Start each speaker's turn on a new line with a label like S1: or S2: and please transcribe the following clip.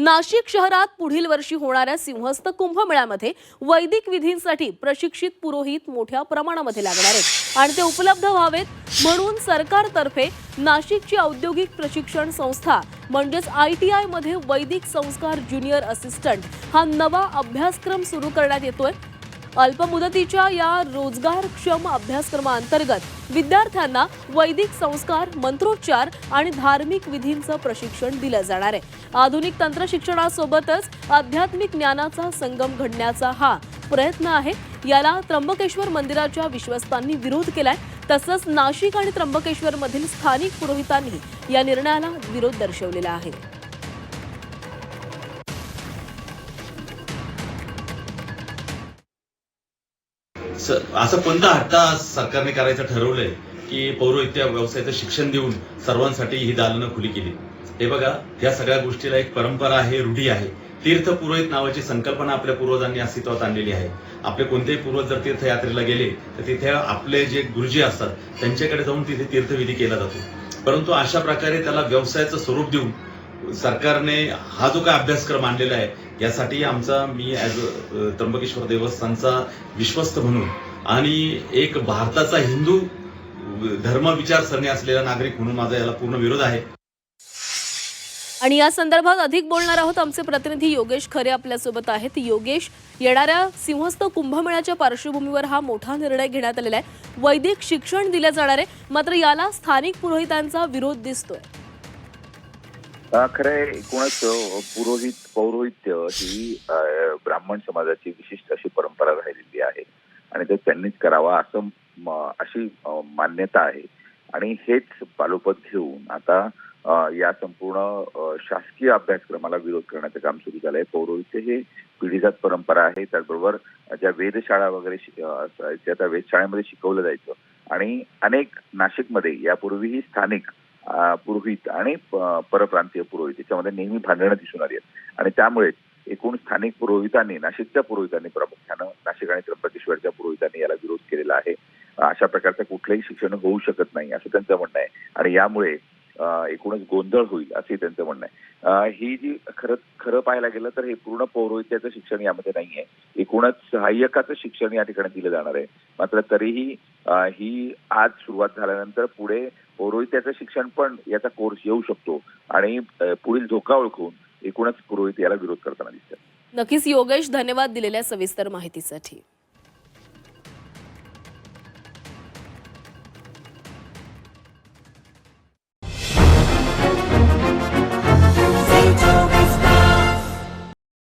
S1: नाशिक शहरात पुढील वर्षी होणाऱ्या सिंहस्थ कुंभमेळ्यामध्ये वैदिक विधींसाठी प्रशिक्षित पुरोहित मोठ्या प्रमाणामध्ये लागणार आहेत. आणि ते उपलब्ध व्हावेत म्हणून सरकारतर्फे नाशिकची औद्योगिक प्रशिक्षण संस्था म्हणजेच आय टी आयमध्ये वैदिक संस्कार ज्युनियर असिस्टंट हा नवा अभ्यासक्रम सुरू करण्यात येतोय. अल्पमुदतीच्या या रोजगारक्षम अभ्यासक्रमाअंतर्गत विद्यार्थ्यांना वैदिक संस्कार मंत्रोच्चार आणि धार्मिक विधींचं प्रशिक्षण दिलं जाणार आहे. आधुनिक तंत्र शिक्षणासोबतच आध्यात्मिक ज्ञानाचा संगम घडण्याचा हा प्रयत्न आहे. याला त्र्यंबकेश्वर मंदिराच्या विश्वस्तांनी विरोध केलाय. तसंच नाशिक आणि त्र्यंबकेश्वर मधील स्थानिक पुरोहितांनी या निर्णयाला विरोध दर्शवलेला आहे.
S2: असं कोणता हट्टा सरकारने करायचं ठरवलंय की पौरोहित्य व्यवसायाचं शिक्षण देऊन सर्वांसाठी ही दालनं खुली केली? हे बघा या सगळ्या गोष्टीला एक परंपरा आहे रूढी आहे. तीर्थ पुरोहित नावाची संकल्पना आपल्या पूर्वजांनी अस्तित्वात आणलेली आहे. आपले कोणतेही पूर्वज जर तीर्थयात्रेला गेले तर तिथे आपले जे गुरुजी असतात त्यांच्याकडे जाऊन तिथे तीर्थविधी केला जातो. परंतु अशा प्रकारे त्याला व्यवसायाचं स्वरूप देऊन सरकारने हा जो काय अभ्यासक्रम आणलेला आहे यासाठी आमचा मी ॲज अ त्र्यंबकेश्वर देवस्थानचा विश्वस्त म्हणून आणि एक भारताचा हिंदू धर्म विचारसरणी असलेला नागरिक म्हणून माझा याला पूर्ण विरोध आहे.
S1: आणि या संदर्भात अधिक बोलणार आहोत आमचे प्रतिनिधी योगेश खरे आपल्यासोबत आहेत. योगेश येणाऱ्या सिंहस्थ कुंभमेळ्याच्या पार्श्वभूमीवर हा मोठा निर्णय घेण्यात आलेला आहे. वैदिक शिक्षण दिले जाणार आहे मात्र याला स्थानिक पुरोहितांचा विरोध दिसतोय.
S3: खरं आहे एकूणच पुरोहित पौरोहित्य ही ब्राह्मण समाजाची विशिष्ट अशी परंपरा राहिलेली आहे. आणि ते त्यांनीच करावा असं म- अशी मान्यता आहे. आणि हेच पालोपत घेऊन आता या संपूर्ण शासकीय अभ्यासक्रमाला विरोध करण्याचं काम सुरू झालंय. पौरोहित्य हे पिढीजात परंपरा आहे. त्याचबरोबर ज्या वेधशाळा वगैरे असायच्या त्या वेधशाळेमध्ये शिकवलं जायचं आणि अनेक नाशिकमध्ये यापूर्वीही स्थानिक पुरोहित आणि परप्रांतीय पुरोहित याच्यामध्ये नेहमी भांडणं दिसून आली आहेत. आणि त्यामुळे एकूण स्थानिक पुरोहितांनी नाशिकच्या पुरोहितांनी प्रामुख्यानं नाशिक आणि त्र्यंबकेश्वरच्या पुरोहितांनी याला विरोध केलेला आहे. अशा प्रकारचं कुठलंही शिक्षण होऊ शकत नाही असं त्यांचं म्हणणं आहे. आणि यामुळे एकूणच गोंधळ होईल असे त्यांचं म्हणणं आहे. ही जी खरं खरं पाहायला गेलं तर हे पूर्ण पौरोहित्याचं शिक्षण यामध्ये नाही आहे. एकूणच सहाय्यकाचं शिक्षण या ठिकाणी दिलं जाणार आहे. मात्र तरीही ही आज सुरुवात झाल्यानंतर पुढे पौरोहित्याचं शिक्षण पण याचा कोर्स येऊ शकतो आणि पुढील धोका ओळखून एकूणच पुरोहित याला विरोध करताना दिसतात
S1: नक्कीच योगेश धन्यवाद दिलेल्या सविस्तर माहितीसाठी.